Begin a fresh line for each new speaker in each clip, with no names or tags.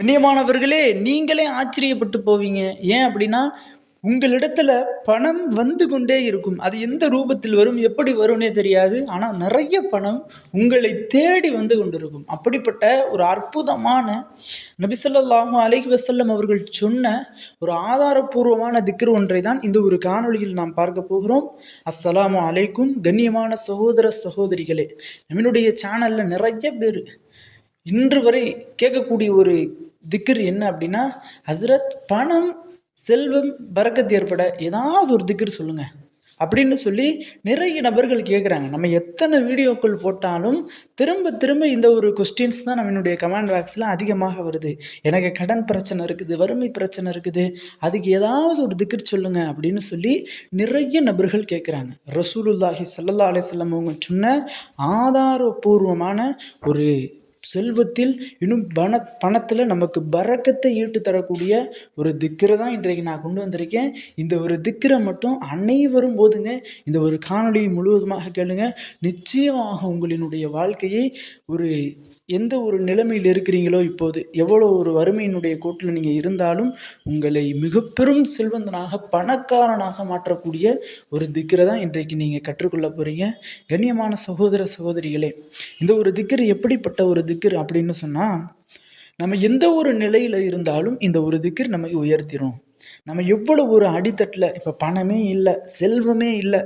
கண்ணியமானவர்களே நீங்களே ஆச்சரியப்பட்டு போவீங்க. ஏன் அப்படின்னா உங்களிடத்துல பணம் வந்து கொண்டே இருக்கும். அது எந்த ரூபத்தில் வரும் எப்படி வரும்னே தெரியாது. ஆனால் நிறைய பணம் உங்களை தேடி வந்து கொண்டிருக்கும். அப்படிப்பட்ட ஒரு அற்புதமான நபிசல்லாஹு அலஹி வசல்லம் அவர்கள் சொன்ன ஒரு ஆதாரபூர்வமான திக்ர் ஒன்றை தான் இந்த ஒரு காணொளியில் நாம் பார்க்க போகிறோம். அஸ்லாம் அலைக்கும் கண்ணியமான சகோதர சகோதரிகளே நம்மளுடைய சேனலில் நிறைய பேர் இன்று வரை கேட்கக்கூடிய ஒரு திக்கர் என்ன அப்படின்னா ஹஸ்ரத் பணம் செல்வம் பறக்கத்து ஏற்பட ஏதாவது ஒரு திக்கர் சொல்லுங்க. அப்படின்னு சொல்லி நிறைய நபர்கள் கேட்குறாங்க நம்ம எத்தனை வீடியோக்கள் போட்டாலும் திரும்ப திரும்ப இந்த ஒரு கொஸ்டின்ஸ் தான் நம்மளுடைய கமெண்ட் பாக்ஸில் அதிகமாக வருது. எனக்கு கடன் பிரச்சனை இருக்குது வறுமை பிரச்சனை இருக்குது அதுக்கு ஏதாவது ஒரு திக்கர் சொல்லுங்கள் அப்படின்னு சொல்லி நிறைய நபர்கள் கேட்குறாங்க ரசூலுல்லாஹி ஸல்லல்லாஹு அலைஹி அவங்க சொன்ன ஆதாரபூர்வமான ஒரு செல்வத்தில் இன்னும் பண பணத்தில் நமக்கு பறக்கத்தை ஈட்டு தரக்கூடிய ஒரு திக்கரை தான் இன்றைக்கு நான் கொண்டு வந்திருக்கேன். இந்த ஒரு திக்கரை மட்டும் அனைவரும் போதுங்க இந்த ஒரு காணொளி முழுவதுமாக கேளுங்க. நிச்சயமாக உங்களினுடைய வாழ்க்கையை ஒரு எந்த ஒரு நிலைமையில் இருக்கிறீங்களோ இப்போது எவ்வளோ ஒரு வறுமையினுடைய கோட்டில் நீங்கள் இருந்தாலும் உங்களை மிக பெரும் செல்வந்தனாக பணக்காரனாக மாற்றக்கூடிய ஒரு திக்கரை தான் இன்றைக்கு நீங்கள் கற்றுக்கொள்ள போகிறீங்க கண்ணியமான சகோதர சகோதரிகளே இந்த ஒரு திக்கர் எப்படிப்பட்ட ஒரு திக்கர் அப்படின்னு சொன்னால் நம்ம எந்த ஒரு நிலையில் இருந்தாலும் இந்த ஒரு திக்கர் நமக்கு உயர்த்திடும் நம்ம எவ்வளோ ஒரு அடித்தட்டில் இப்போ பணமே இல்லை செல்வமே இல்லை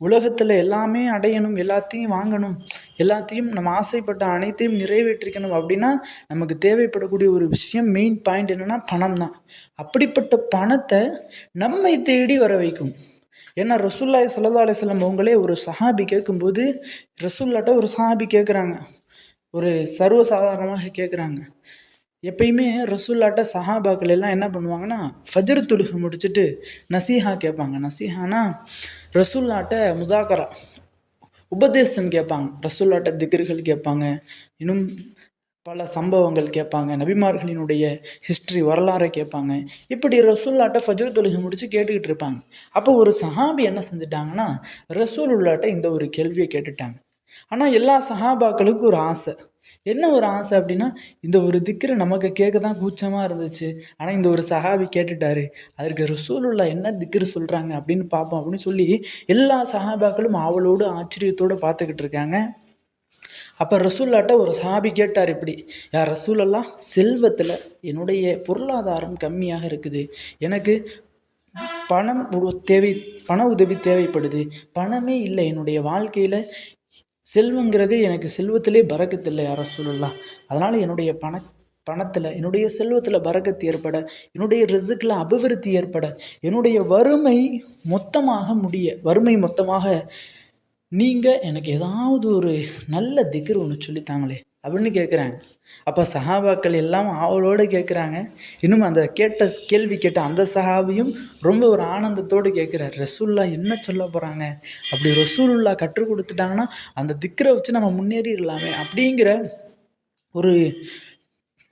உலகத்தில் எல்லாமே அடையணும் எல்லாத்தையும் வாங்கணும் எல்லாத்தையும் நம்ம ஆசைப்பட்ட அனைத்தையும் நிறைவேற்றிக்கணும் அப்படின்னா நமக்கு தேவைப்படக்கூடிய ஒரு விஷயம் மெயின் பாயிண்ட் என்னென்னா பணம் தான் அப்படிப்பட்ட பணத்தை நம்மை தேடி வர வைக்கும். ஏன்னா ரசூல்லாய் சல்லா அலிஸ்லாம் அவங்களே ஒரு சஹாபி கேட்கும்போது ரசூல்லாட்ட ஒரு சஹாபி கேட்குறாங்க. ஒரு சர்வசாதாரணமாக கேட்குறாங்க. எப்பயுமே ரசூல்லாட்ட சஹாபாக்கள் எல்லாம் என்ன பண்ணுவாங்கன்னா ஃபஜர் துலுகு முடிச்சுட்டு நசீஹா கேட்பாங்க. நசீஹானா ரசூல்லாட்ட முதாக்கரா. உபதேசம் கேட்பாங்க. ரசூல்லாட்ட திகர்கள் கேட்பாங்க. இன்னும் பல சம்பவங்கள் கேட்பாங்க. நபிமார்களினுடைய ஹிஸ்ட்ரி வரலாறை கேட்பாங்க. இப்படி ரசூல்லாட்ட ஃபஜர் தொழுகை முடிச்சு கேட்டுக்கிட்டு இருப்பாங்க. அப்போ ஒரு சஹாபி என்ன செஞ்சுட்டாங்கன்னா ரசூல் உள்ளாட்ட இந்த ஒரு கேள்வியை கேட்டுட்டாங்க. ஆனால் எல்லா சஹாபாக்களுக்கும் ஒரு ஆசை. என்ன ஒரு ஆசை அப்படின்னா இந்த ஒரு திக்கரை நமக்கு கேட்க தான் கூச்சமாக இருந்துச்சு. ஆனால் இந்த ஒரு சஹாபி கேட்டுட்டாரு. அதற்கு ரசூலுல்லா என்ன திக்கர் சொல்கிறாங்க அப்படின்னு பார்ப்போம் அப்படின்னு சொல்லி எல்லா சஹாபாக்களும் ஆவலோடு ஆச்சரியத்தோடு பார்த்துக்கிட்டு இருக்காங்க. அப்போ ரசூல்லாட்ட ஒரு சஹாபி கேட்டார் இப்படி யார் ரசூலெல்லாம் செல்வத்தில் என்னுடைய பொருளாதாரம் கம்மியாக இருக்குது. எனக்கு பணம் தேவை பண உதவி தேவைப்படுது. பணமே இல்லை. என்னுடைய வாழ்க்கையில் செல்வங்கிறதே எனக்கு செல்வத்திலே பறக்கத்தில்லை யார சொல்லலாம் அதனால் என்னுடைய பண பணத்தில் என்னுடைய செல்வத்தில் பறக்கத்து ஏற்பட என்னுடைய ரிசுக்கில் அபிவிருத்தி ஏற்பட என்னுடைய வறுமை மொத்தமாக முடிய வறுமை மொத்தமாக நீங்கள் எனக்கு ஏதாவது ஒரு நல்ல திகர் ஒன்று சொல்லித்தாங்களே அப்படின்னு கேட்குறாங்க அப்போ சஹாபாக்கள் எல்லாம் ஆவலோடு கேட்குறாங்க இன்னும் அந்த கேட்ட கேள்வி கேட்ட அந்த சஹாபியும் ரொம்ப ஒரு ஆனந்தத்தோடு கேட்குறாரு ரசூல்லா என்ன சொல்ல போகிறாங்க அப்படி ரசூலுல்லா கற்றுக் கொடுத்துட்டாங்கன்னா அந்த திக்கரை வச்சு நம்ம முன்னேறிடலாமே அப்படிங்கிற ஒரு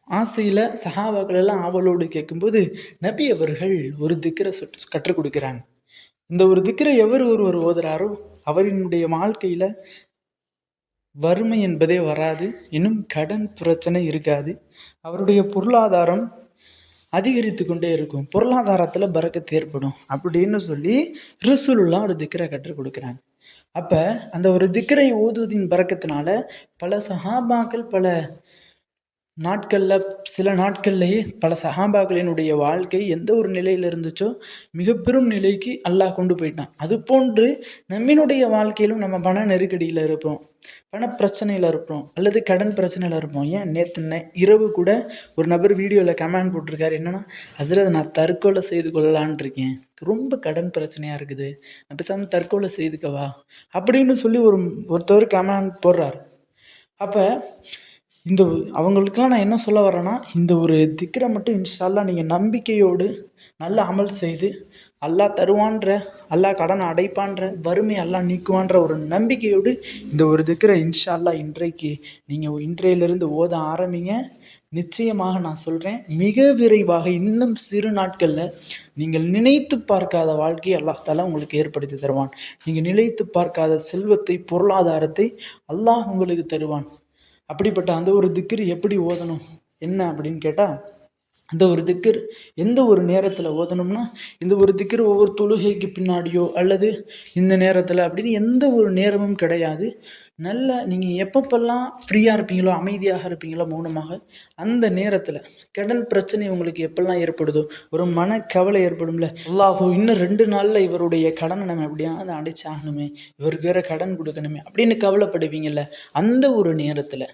ஆசையில் சஹாபாக்கள் எல்லாம் ஆவலோடு கேட்கும்போது நபி அவர்கள் ஒரு திக்கரை சொட் கற்றுக் கொடுக்குறாங்க. இந்த ஒரு திக்கரை எவர் ஒருவர் ஓதுறாரோ? அவரினுடைய வாழ்க்கையில் வறுமை என்பதே வராது இன்னும் கடன் பிரச்சனை இருக்காது. அவருடைய பொருளாதாரம் அதிகரித்து கொண்டே இருக்கும். பொருளாதாரத்தில் பறக்கத்து ஏற்படும். அப்படின்னு சொல்லி ரிசுலுல்லா ஒரு திக்கரை கற்றுக் கொடுக்குறாங்க. அப்போ அந்த ஒரு திக்கரை ஓதுவதின் பறக்கத்தினால பல சஹாபாக்கள் பல நாட்களில் சில நாட்கள்லேயே பல சஹாபாக்களினுடைய வாழ்க்கை எந்த ஒரு நிலையில் இருந்துச்சோ மிக பெரும் நிலைக்கு அல்லாஹ் கொண்டு போயிட்டான். அது போன்று நம்மினுடைய வாழ்க்கையிலும் நம்ம பண நெருக்கடியில் இருப்போம். பணப்பிரச்சனையில் இருப்போம் அல்லது கடன் பிரச்சனையில் இருப்போம். ஏன்? நேற்று நை இரவு கூட ஒரு நபர் வீடியோவில் கமெண்ட் போட்டிருக்காரு. என்னென்னா ஹசரத் நான் தற்கொலை செய்து கொள்ளலான் இருக்கேன். ரொம்ப கடன் பிரச்சனையாக இருக்குது. நான் பேசாமல் தற்கொலை செய்துக்கவா? அப்படின்னு சொல்லி ஒரு ஒருத்தவர் கமெண்ட் போடுறாரு. அப்போ இந்த அவங்களுக்கெல்லாம் நான் என்ன சொல்ல வரேன்னா இந்த ஒரு திக்கரை மட்டும் இன்ஷால்லா நீங்கள் நம்பிக்கையோடு நல்ல அமல் செய்து அல்லாஹ் தருவான்ற அல்லாஹ் கடனை அடைப்பான்ற வறுமை அல்லாஹ் நீக்குவான்ற ஒரு நம்பிக்கையோடு இந்த ஒரு திக்கரை இன்ஷால்லா இன்றைக்கு நீங்கள் இன்றையிலிருந்து ஓத ஆரம்பிங்க. நிச்சயமாக நான் சொல்கிறேன் மிக விரைவாக இன்னும் சிறு நாட்களில் நீங்கள் நினைத்து பார்க்காத வாழ்க்கையை அல்லாஹ் உங்களுக்கு ஏற்படுத்தி தருவான். நீங்கள் நினைத்து பார்க்காத செல்வத்தை பொருளாதாரத்தை அல்லாஹ் உங்களுக்கு தருவான். அப்படிப்பட்ட அந்த ஒரு திக்ரு எப்படி ஓதணும்? என்ன அப்படின்னு கேட்டால் இந்த ஒரு திக்கர் எந்த ஒரு நேரத்தில் ஓதணும்னா இந்த ஒரு திக்கர் ஒவ்வொரு தொழுகைக்கு பின்னாடியோ அல்லது இந்த நேரத்தில் அப்படின்னு எந்த ஒரு நேரமும் கிடையாது. நல்ல நீங்கள் எப்பப்பெல்லாம் ஃப்ரீயாக இருப்பீங்களோ அமைதியாக இருப்பீங்களோ மௌனமாக அந்த நேரத்தில் கடன் பிரச்சனை உங்களுக்கு எப்பெல்லாம் ஏற்படுதோ ஒரு மனக்கவலை ஏற்படும்ல அல்லாஹோ இன்னும் ரெண்டு நாளில் இவருடைய கடனை நம்ம எப்படியாவது அடைச்சாகணுமே இவருக்கு வேற கடன் கொடுக்கணுமே அப்படின்னு கவலைப்படுவீங்கள்ல அந்த ஒரு நேரத்தில்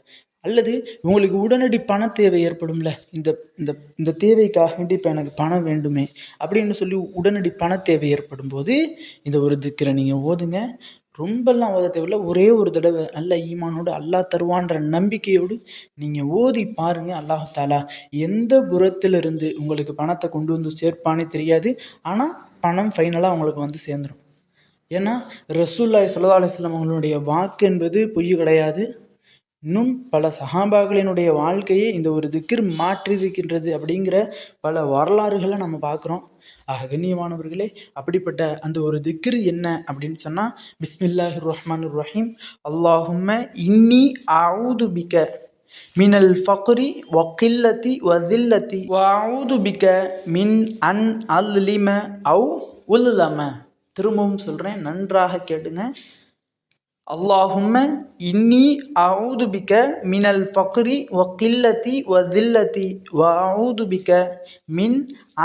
அல்லது உங்களுக்கு உடனடி பண தேவை ஏற்படும்ல? இந்த இந்த இந்த தேவைக்காக வேண்டி இப்போ எனக்கு பணம் வேண்டுமே அப்படின்னு சொல்லி உடனடி பண தேவை ஏற்படும் போது இந்த ஒரு திக்கரை நீங்கள் ஓதுங்க. ரொம்பலாம் ஓத தேவையில்ல. ஒரே ஒரு தடவை நல்ல ஈமானோடு அல்லாஹ் தருவான்ற நம்பிக்கையோடு நீங்கள் ஓதி பாருங்கள் அல்லாஹ் தாலா எந்த புறத்திலிருந்து உங்களுக்கு பணத்தை கொண்டு வந்து சேர்ப்பானே தெரியாது. ஆனால் பணம் ஃபைனலாக உங்களுக்கு வந்து சேர்ந்துடும் ஏன்னா ரசூல்லாய் சல்லா அலிஸ்லாம் அவங்களுடைய வாக்கு என்பது பொய் கிடையாது. இன்னும் பல சஹாபாக்களினுடைய வாழ்க்கையை இந்த ஒரு திக்கிர் மாற்றியிருக்கின்றது அப்படிங்கிற பல வரலாறுகளை நம்ம பார்க்குறோம். ஆக கண்ணியமானவர்களே அப்படிப்பட்ட அந்த ஒரு திக்கிர் என்ன அப்படின்னு சொன்னால் பிஸ்மில்லாஹிர் ரஹ்மான் ரஹீம் அல்லாஹும்ம இன்னி அவுது பிக மினல் ஃபக்ரி வக்கில்லத்தி வதில்லத்தி வாவுது பிக மின் அன் அல்லிம அவு உல்லம திரும்பவும் சொல்கிறேன் நன்றாக கேட்டுங்க. அல்லாஹும்ம இன்னி அவுதுபிக்க மினல் ஃபக்ரி வ கில்லத்தி வ தில்லத்தி வ அவுதுபிக்க மின்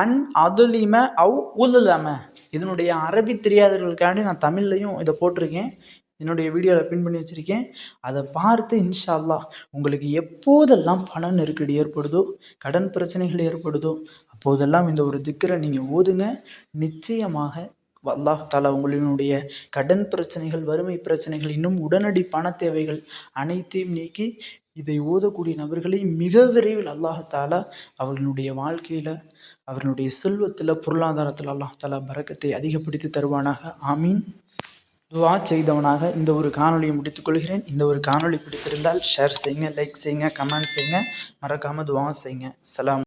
அன் அதுலிம அவு உலுலம இதனுடைய அரபி தெரியாதவர்களுக்காண்டி நான் தமிழ்லையும் இதை போட்டிருக்கேன். என்னுடைய வீடியோவில் பின் பண்ணி வச்சுருக்கேன். அதை பார்த்து இன்ஷா அல்லாஹ் உங்களுக்கு எப்போதெல்லாம் பண நெருக்கடி ஏற்படுதோ கடன் பிரச்சனைகள் ஏற்படுதோ அப்போதெல்லாம் இந்த ஒரு திக்கரை நீங்கள் ஓதுங்க. நிச்சயமாக அல்லாஹ் தாலா உங்களினுடைய கடன் பிரச்சனைகள் வறுமை பிரச்சனைகள் இன்னும் உடனடி பண தேவைகள் அனைத்தையும் நீக்கி இதை ஓதக்கூடிய நபர்களை மிக விரைவில் அல்லாஹ் தாலா அவர்களுடைய வாழ்க்கையில் அவர்களுடைய செல்வத்தில் பொருளாதாரத்தில் அல்லாஹாலா பறக்கத்தை அதிகப்படுத்தி தருவானாக. ஆமீன். துவா செய்தவனாக இந்த ஒரு காணொலியை முடித்துக்கொள்கிறேன் இந்த ஒரு காணொலி பிடித்திருந்தால் ஷேர் செய்யுங்க லைக் செய்யுங்க கமெண்ட் செய்யுங்க. மறக்காமல் துவா செய்யுங்க. சலாம்.